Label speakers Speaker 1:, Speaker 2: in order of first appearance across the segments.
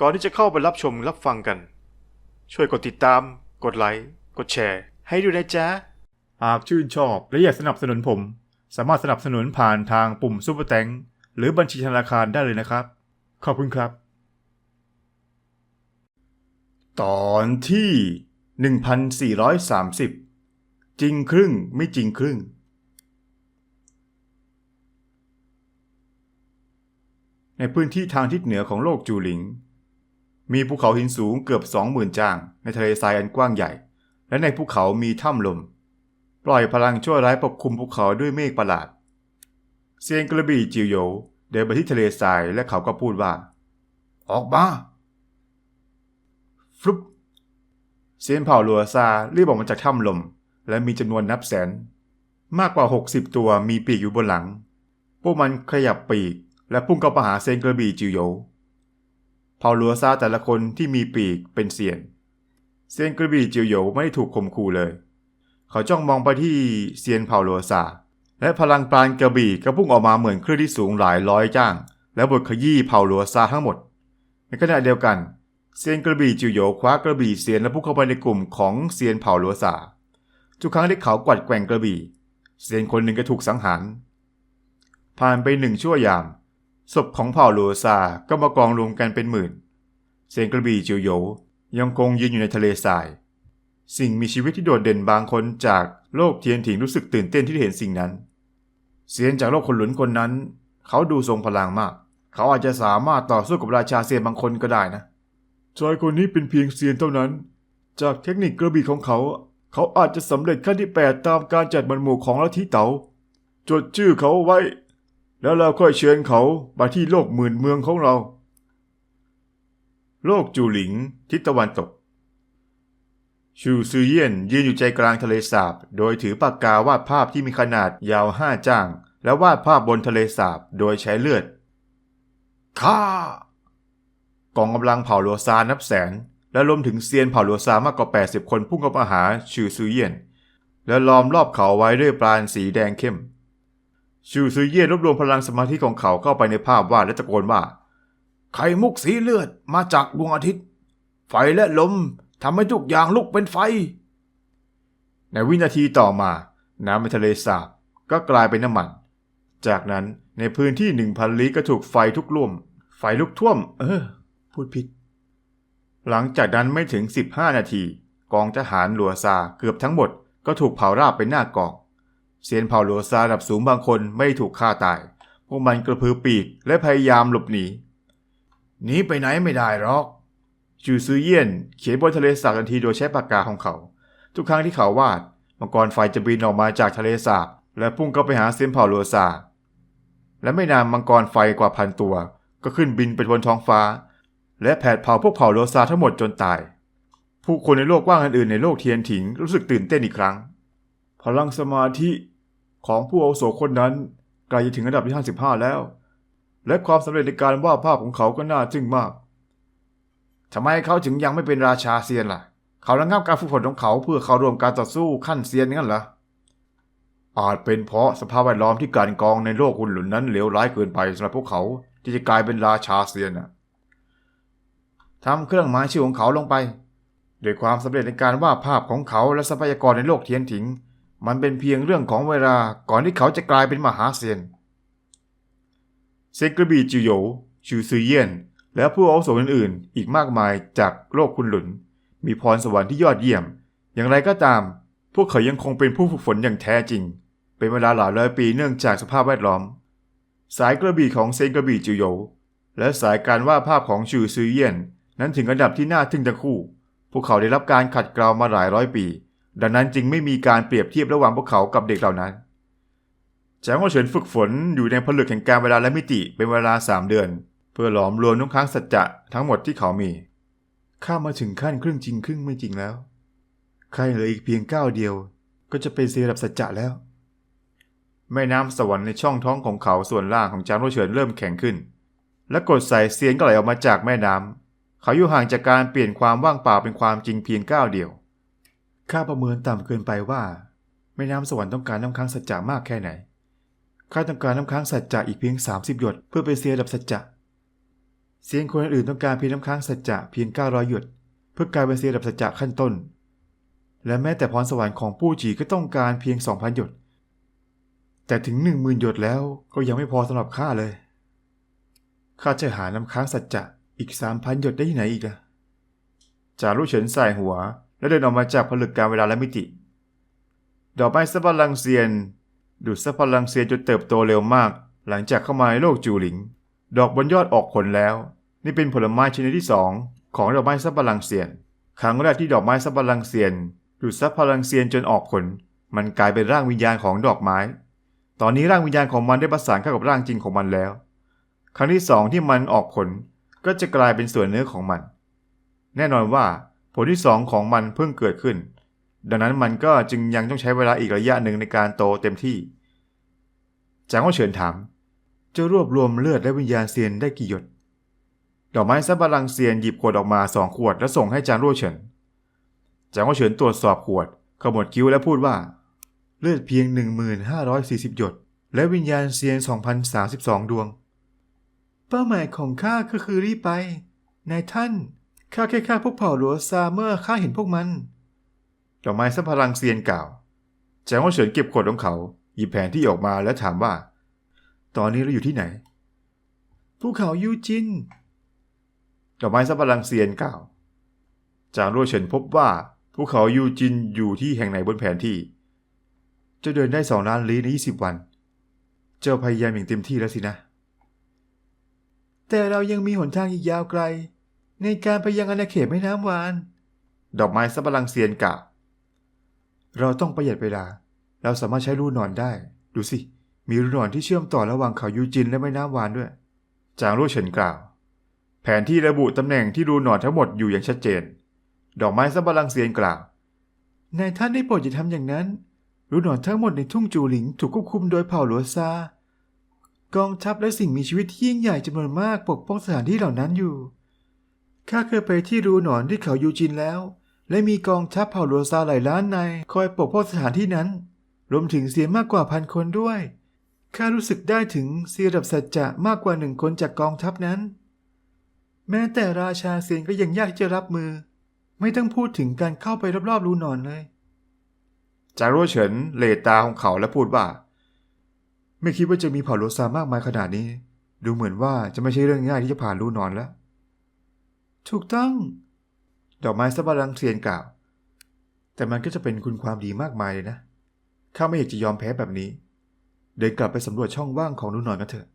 Speaker 1: ก่อนที่จะเข้าไปรับชมรับฟังกัน ช่วยกดติดตาม กดไลค์ กดแชร์ ให้ด้วยนะจ๊ะ หากชื่นชอบและอยากสนับสนุนผม สามารถสนับสนุนผ่านทางปุ่มซุปเปอร์แตงหรือบัญชีธนาคารได้เลยนะครับ ขอบคุณครับ ตอนที่ 1430 จริงครึ่งไม่จริงครึ่ง ในพื้นที่ทางทิศเหนือของโลกจูหลิง มีภูเขาหินสูงเกือบสองหมื่นจ้าง ในทะเลทรายอันกว้างใหญ่ และในภูเขามีถ้ำลม ปล่อยพลังชั่วร้ายปกคลุมภูเขาด้วยเมฆประหลาด เซียนกระบี่จิวโหยเดินไปที่ทะเลทรายและเขาก็พูดว่า ออกมาฟลุปเซียนเผ่าลัวซารีบออกมาจากถ้ำลม และมีจำนวนนับแสน มากกว่า 60 ตัวมีปีกอยู่บนหลัง พวกมันขยับปีก และพุ่งเข้าไปหาเซียนกระบี่จิวโหย เผ่าลัวซาแต่ละคนที่มีปีกเป็นเซียน เซียนกระบี่จิวโหยไม่ได้ถูกข่มขู่เลย เขาจ้องมองไปที่เซียนเผ่าลัวซาและพลังปราณกระบี่ก็พุ่งออกมาเหมือนคลื่นที่สูงหลายร้อยจ้าง และบดขยี้เผ่าลัวซาทั้งหมด ในขณะเดียวกันเซียนกระบี่จิวโหยคว้ากระบี่เซียนและพุ่งเข้าไปในกลุ่มของเซียนเผ่าลัวซาทุกครั้งที่เขากวัดแกว่งกระบี่ เซียนคนหนึ่งก็ถูกสังหาร ผ่านไปหนึ่งชั่วยาม ศพของเผ่าลัวซาก็มากองรวมกันเป็นหมื่น เซียนกระบี่จิวโยยังคงยืนอยู่ในทะเลทราย สิ่งมีชีวิตที่โดดเด่นบางคนจากโลกเทียนถิงรู้สึกตื่นเต้นที่เห็นสิ่งนั้นเซียนจากโลกคนหลุนคนนั้น เขาดูทรงพลังมาก เขาอาจจะสามารถต่อสู้กับราชาเซียนบางคนก็ได้นะชายคนนี้เป็นเพียงเซียนเท่านั้น จากเทคนิคกระบี่ของเขา เขาอาจจะสำเร็จขั้นที่แปดตามการจัดบรรหมู่ของลัทธิเต๋าจดชื่อเขาไว้ แล้วเราค่อยเชิญเขามาที่โลกหมื่นเมืองของเรา โลกจูหลิงทิศตะวันตก ชูซือเยี่ยนยืนอยู่ใจกลางทะเลสาบ โดยถือปากกาวาดภาพที่มีขนาดยาวห้าจ้าง และวาดภาพบนทะเลสาบโดยใช้เลือดข้ากองกำลังเผ่าลัวซานับแสน และรวมถึงเซียนเผ่าลัวซามากกว่า 80 คนพุ่งเข้ามาหาชูซือเยี่ยน และล้อมรอบเขาไว้ด้วยปราณสีแดงเข้ม ชูซือเย่รวบรวมพลังสมาธิของเขาเข้าไปในภาพวาดและตะโกนว่า ไข่มุกสีเลือดมาจากดวงอาทิตย์ ไฟและลมทำให้ทุกอย่างลุกเป็นไฟ ในวินาทีต่อมา น้ำในทะเลสาบก็กลายเป็นน้ำมัน จากนั้นในพื้นที่หนึ่งพันลี้ก็ถูกไฟทุกลุ่มไฟลุกท่วม เออ พูดผิด หลังจากนั้นไม่ถึง 15 นาที กองทหารหลัวซาเกือบทั้งหมดก็ถูกเผาราบไปหน้ากอง เซียนเผ่าหลัวซาระดับสูงบางคนไม่ได้ถูกฆ่าตาย พวกมันกระพือปีกและพยายามหลบหนี หนีไปไหนไม่ได้หรอก จูซือเยี่ยนเขียนบนทะเลสาบทันทีโดยใช้ปากกาของเขา ทุกครั้งที่เขาวาด มังกรไฟจะบินออกมาจากทะเลสาบและพุ่งเข้าไปหาเซียนเผ่าโลซา และไม่นานมังกรไฟกว่าพันตัว ก็ขึ้นบินไปบนท้องฟ้า และแผดเผาพวกเผ่าโลซาทั้งหมดจนตาย ผู้คนในโลกกว้างอื่นๆในโลกเทียนถิงรู้สึกตื่นเต้นอีกครั้ง พลังสมาธิ ของผู้อาวุโสคนนั้นกล้จะถึงระดับที่55 แล้ว และความสำเร็จในการวาดภาพของเขาก็น่าจึ้งมากทำไมเขาถึงยังไม่เป็นราชาเซียนล่ะ เขาระงับการฝึกฝนของเขาเพื่อเข้าร่วมการต่อสู้ขั้นเซียนงั้นเหรออาจเป็นเพราะสภาพแวดล้อมที่การกองในโลกหุ่นหลุนนั้นเลวร้ายเกินไปสำหรับพวกเขาที่จะกลายเป็นราชาเซียนน่ะทำเครื่องหมายชื่อของเขาลงไปด้วยความสำเร็จในการวาดภาพของเขาและทรัพยากรในโลกเทียนถิง มันเป็นเพียงเรื่องของเวลาก่อนที่เขาจะกลายเป็นมหาเซียนเซนกระบีจิโยชูซือเยียน และผู้อาวุโสอื่นๆ อีกมากมายจากโลกคุณหลุน มีพรสวรรค์ที่ยอดเยี่ยม อย่างไรก็ตาม พวกเขายังคงเป็นผู้ฝึกฝนอย่างแท้จริง เป็นเวลาหลายร้อยปีเนื่องจากสภาพแวดล้อม สายกระบี่ของเซนกระบี่จิโยและสายการวาดภาพของชูซือเยียน นั้นถึงระดับที่น่าทึ่งทั้งคู่ พวกเขาได้รับการขัดเกลามาหลายร้อยปี ดังนั้นจึงไม่มีการเปรียบเทียบระหว่างพวกเขากับเด็กเหล่านั้นแจ้งว่าเฉินฝึกฝนอยู่ในผลึกแห่งการเวลาและมิติเป็นเวลาสามเดือน เพื่อหลอมรวมทุกครั้งสัจจะทั้งหมดที่เขามี ข้ามาถึงขั้นครึ่งจริงครึ่งไม่จริงแล้วใครเหลืออีกเพียงก้าวเดียว ก็จะเป็นเซรับสัจจะแล้ว แม่น้ำสวรรค์ในช่องท้องของเขาส่วนล่างของจางโรเฉินเริ่มแข็งขึ้น และกดใสายเซียนก็ไหลออกมาจากแม่น้ำเขาอยู่ห่างจากการเปลี่ยนความว่างเปล่าเป็นความจริงเพียงก้าวเดียว ข้าประเมินต่ำเกินไปว่า แม่น้ำสวรรค์ต้องการน้ำค้างสัจจะมากแค่ไหน ข้าต้องการน้ำค้างสัจจะอีกเพียง 30 หยด เพื่อไปเสียดับสัจจะเซียนคนอื่นต้องการเพียงน้ำค้างสัจจะเพียง 900 หยด เพื่อกลายเป็นเซียระดับสัจจะขั้นต้น และแม้แต่พรสวรรค์ของปู่จีก็ต้องการเพียง 2,000 หยด แต่ถึง 10,000 หยดแล้วก็ยังไม่พอสำหรับข้าเลย ข้าจะหาน้ำค้างสัจจะอีก 3,000 หยดได้ที่ไหนอีกล่ะจารุเฉินใส่หัว และเดินออกมาจากผลึกการเวลาและมิติ ดอกไม้สัพพลังเซียน ดูดสัพพลังเซียนจนเติบโตเร็วมาก หลังจากเข้ามาในโลกจูหลิง ดอกบนยอดออกผลแล้ว นี่เป็นผลไม้ชนิดที่สองของดอกไม้ซับพลังเซียน ครั้งแรกที่ดอกไม้ซับพลังเซียน ดูดซับพลังเซียนจนออกผล มันกลายเป็นร่างวิญญาณของดอกไม้ ตอนนี้ร่างวิญญาณของมันได้ประสานเข้ากับร่างจริงของมันแล้ว ครั้งที่สองที่มันออกผลก็จะกลายเป็นส่วนเนื้อของมัน แน่นอนว่า ผลที่สองของมันเพิ่งเกิดขึ้น ดังนั้นมันก็จึงยังต้องใช้เวลาอีกระยะหนึ่งในการโตเต็มที่ จางก็เฉินถาม จะรวบรวมเลือดและวิญญาณเซียนได้กี่หยด ดอกไม้ซับบาลังเซียนหยิบขวดออกมาสองขวดแล้วส่งให้จางรั่วเฉิน จางรั่วเฉินตรวจสอบขวดขมวดคิ้วและพูดว่า เลือดเพียง 1540 หยด และวิญญาณเซียน 2032 ดวง เป้าหมายของข้าก็คือรีบไป นายท่าน ข้าแค่ฆ่าพวกเผ่าหลัวซาเมื่อข้าเห็นพวกมันดอกไม้ซับพลังเซียนกล่าวแจงว่าเฉินเก็บขวดของเขาหยิบแผนที่ออกมาแล้วถามว่า ตอนนี้เราอยู่ที่ไหนภูเขายูจินดอกไม้ซับพลังเซียนกล่าว จางรั่วเฉินพบว่าภูเขายูจินอยู่ที่แห่งไหนบนแผนที่ จะเดินได้สองล้านลี้ใน20วัน เจ้าพยายามอย่างเต็มที่แล้วสินะ แต่เรายังมีหนทางอีกยาวไกล ในการไปยังอาณาเขตแม่น้ำวาน ดอกไม้ซับพลังเซียนกล่าวเราต้องประหยัดเวลา เราสามารถใช้รูนอนได้ ดูสิ มีรูนอนที่เชื่อมต่อระหว่างเขายูจินและแม่น้ำวานด้วย จางรั่เฉินกล่าว แผนที่ระบุตำแหน่งที่รูนอนทั้งหมดอยู่อย่างชัดเจน ดอกไม้ซับบาลังเซียนกล่าวนายท่านได้โปรดอย่าทำอย่างนั้นรูนอนทั้งหมดในทุ่งจูหลิงถูกควบคุมโดยเผ่าหลัวซากองทัพและสิ่งมีชีวิตที่ยิ่งใหญ่จำนวนมากปกป้องสถานที่เหล่านั้นอยู่ ข้าเคยไปที่รูหนอนที่เขายูจินแล้ว และมีกองทัพเผ่าหลัวซาหลายล้านนายคอยปกป้องสถานที่นั้น รวมถึงเสียมากกว่าพันคนด้วยข้ารู้สึกได้ถึงเสียระดับสัจจะมากกว่าหนึ่งคนจากกองทัพนั้น แม้แต่ราชาเซียนก็ยังยากที่จะรับมือ ไม่ต้องพูดถึงการเข้าไปรอบๆรูหนอนเลยจารัวเฉินเลตาของเขาและพูดว่า ไม่คิดว่าจะมีเผ่าโลซามากมายขนาดนี้ ดูเหมือนว่าจะไม่ใช่เรื่องง่ายที่จะผ่านรูนอนแล้ว ถูกต้อง ดอกไม้สับปะรังเซียนกล่าว แต่มันก็จะเป็นคุณความดีมากมายเลยนะ ข้าไม่อยากจะยอมแพ้แบบนี้ เดินกลับไปสำรวจช่องว่างของรูนอนกันเถอะ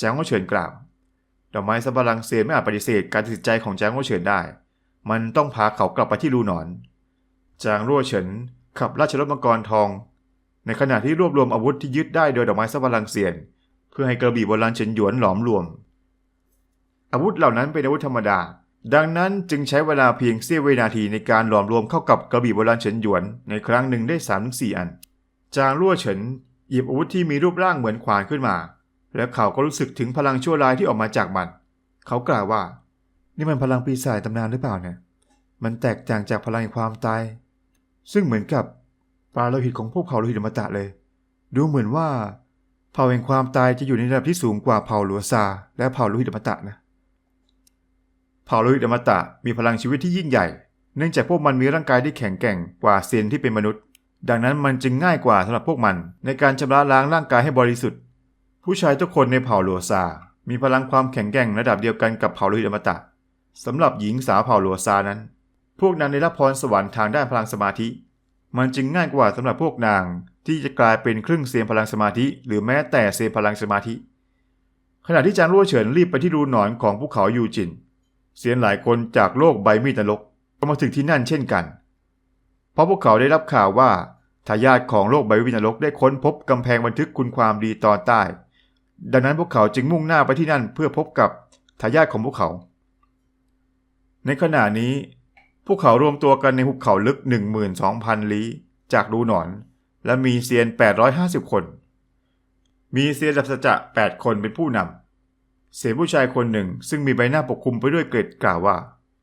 Speaker 1: จางว่าเฉินกล่าว ดอกไม้สับปะรังเซียนไม่อาจปฏิเสธการตัดสินใจของจางว่าเฉินได้ มันต้องพาเขากลับไปที่รูนอน จางรั่วเฉินขับราชรถมังกรทอง ในขณะที่รวบรวมอาวุธที่ยึดได้โดยดอกไม้สับพลังเซียน เพื่อให้กระบี่โบราณเฉินหยวนหลอมรวม อาวุธเหล่านั้นเป็นอาวุธธรรมดา ดังนั้นจึงใช้เวลาเพียงเสี้ยววินาทีในการหลอมรวมเข้ากับกระบี่โบราณเฉินหยวนในครั้งหนึ่งได้3ามถึงสอัน จางรั่วเฉินหยิบอาวุธที่มีรูปร่างเหมือนขวานขึ้นมา และเขาก็รู้สึกถึงพลังชั่วร้ายที่ออกมาจากมัน เขากล่าวว่า นี่มันพลังปีศาจตำนานหรือเปล่าเนี่ย มันแตกต่างจากพลังแห่งความตาย ซึ่งเหมือนกับปลาโลหิตของพวกเผ่าโลหิตอมตะเลย ดูเหมือนว่า เผ่าแห่งความตายจะอยู่ในระดับที่สูงกว่าเผ่าหลัวซาและเผ่าโลหิตอมตะนะ เผ่าโลหิตอมตะมีพลังชีวิตที่ยิ่งใหญ่ เนื่องจากพวกมันมีร่างกายที่แข็งแกร่งกว่าเซียนที่เป็นมนุษย์ ดังนั้นมันจึงง่ายกว่าสำหรับพวกมัน ในการชำระล้างร่างกายให้บริสุทธิ์ ผู้ชายทุกคนในเผ่าหลัวซา มีพลังความแข็งแกร่งระดับเดียวกันกับเผ่าโลหิตอมตะสำหรับหญิงสาวเผ่าหลัวซานั้น พวกนั้นได้รับพรสวรรค์ทางด้านพลังสมาธิ มันจึงง่ายกว่าสำหรับพวกนางที่จะกลายเป็นครึ่งเซียนพลังสมาธิ หรือแม้แต่เซียนพลังสมาธิ ขณะที่จางรั่วเฉินรีบไปที่รูหนอนของภูเขายูจิน เซียนหลายคนจากโลกใบมีดนรกก็มาถึงที่นั่นเช่นกัน เพราะพวกเขาได้รับข่าวว่าทายาทของโลกใบมีดนรกได้ค้นพบกำแพงบันทึกคุณความดีตอนใต้ ดังนั้นพวกเขาจึงมุ่งหน้าไปที่นั่นเพื่อพบกับทายาทของพวกเขา ในขณะนี้ พวกเขารวมตัวกันในหุบเขาลึก 12,000 ลี้ จากรูหนอน และมีเซียน 850 คน มีเซียนดับสจะ 8 คนเป็นผู้นำ เสียนผู้ชายคนหนึ่ง ซึ่งมีใบหน้าปกคลุมไปด้วยเกล็ดกล่าวว่า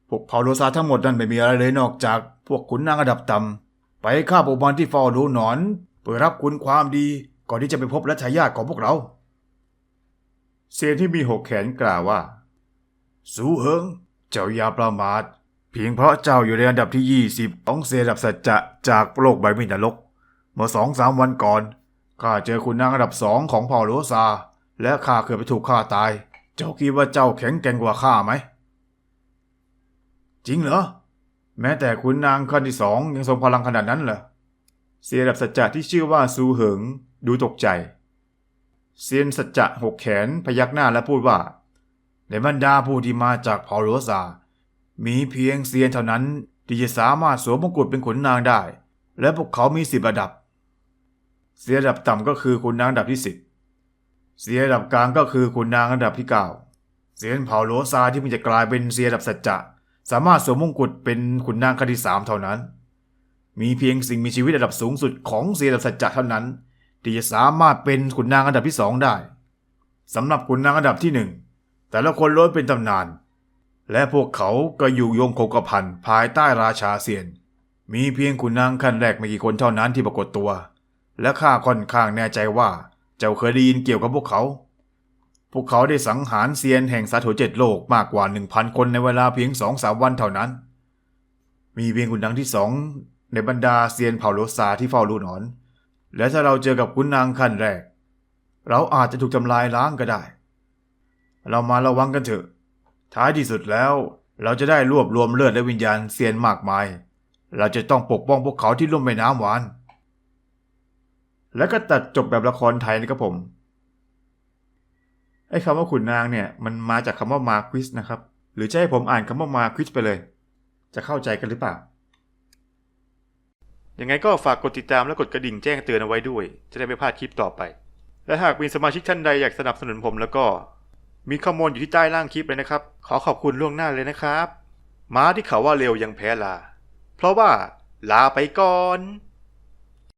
Speaker 1: พวกเผ่าโลซาทั้งหมดนั้นไม่มีอะไรเลยนอกจาก พวกขุนนางระดับต่ำไปฆ่าพวกมันที่เฝ้ารูหนอนเพื่อรับคุณความดี ก่อนที่จะไปพบรัชญาของพวกเราเซียนที่มีหกแขนกล่าวว่า สูเหิง เจ้าอย่าประมาทเพียงเพราะเจ้าอยู่ในอันดับที่ 20ของเซดับสัจจะจากโลกใบมินรก เมื่อสองสามวันก่อนข้าเจอคุณนางอันดับสองของเผ่าโรซาและข้าเคยไปถูกฆ่าตาย เจ้าคิดว่าเจ้าแข็งแกร่งกว่าข้าไหม จริงเหรอ แม้แต่คุณนางขั้นที่สองยังทรงพลังขนาดนั้นเหรอ เสียดับสัจจะที่ชื่อว่าซูเหิงดูตกใจ เซียนสัจจะหกแขนพยักหน้าและพูดว่า ในบรรดาผู้ที่มาจากเผ่าโรซา มีเพียงเซียนเท่านั้นที่จะสามารถสวมมงกุฎเป็นขุนนางได้ และพวกเขามีสิบระดับ เสียระดับต่ำก็คือขุนนางดับที่สิบ เสียระดับกลางก็คือขุนนางอันดับที่เก้าเซียนเผาโรซาที่มันจะกลายเป็นเสียระดับสัจจะสามารถสวมมงกุฎเป็นขุนนางขันธิสามเท่านั้น มีเพียงสิ่งมีชีวิตระดับสูงสุดของเสียระดับสัจจะเท่านั้น ที่จะสามารถเป็นขุนนางอันดับที่สองได้สำหรับขุนนางอันดับที่หนึ่งแต่ละคนล้วนเป็นตำนาน และพวกเขาก็อยู่ยงคงกระพันภายใต้ราชาเซียน มีเพียงขุนนางขั้นแรกไม่กี่คนเท่านั้นที่ปรากฏตัว และข้าค่อนข้างแน่ใจว่า เจ้าเคยได้ยินเกี่ยวกับพวกเขา พวกเขาได้สังหารเซียนแห่งสาโถเจ็ดโลกมากกว่าหนึ่งพันคนในเวลาเพียงสองสามวันเท่านั้น มีเพียงขุนนางที่สองในบรรดาเซียนเผ่าโลซาที่เฝ้าลูหนอน และถ้าเราเจอกับขุนนางขั้นแรก เราอาจจะถูกทำลายล้างก็ได้ เรามาระวังกันเถอะ ท้ายที่สุดแล้ว เราจะได้รวบรวมเลือดและวิญญาณเซียนมากมาย เราจะต้องปกป้องพวกเขาที่ลุ่มแม่น้ำหวาน แล้วก็ตัดจบแบบละครไทยนะครับผม ไอ้คำว่าขุนนางเนี่ย มันมาจากคำว่ามาควิสนะครับ หรือจะให้ผมอ่านคำว่ามาควิสไปเลย จะเข้าใจกันหรือเปล่า ยังไงก็ฝากกดติดตามและกดกระดิ่งแจ้งเตือนเอาไว้ด้วย จะได้ไม่พลาดคลิปต่อไป และหากมีสมาชิกท่านใดอยากสนับสนุนผมแล้วก็ มีข้อมูลอยู่ที่ใต้ล่างคลิปเลยนะครับ ขอขอบคุณล่วงหน้าเลยนะครับ ม้าที่เขาว่าเร็วยังแพ้ลา เพราะว่าลาไปก่อน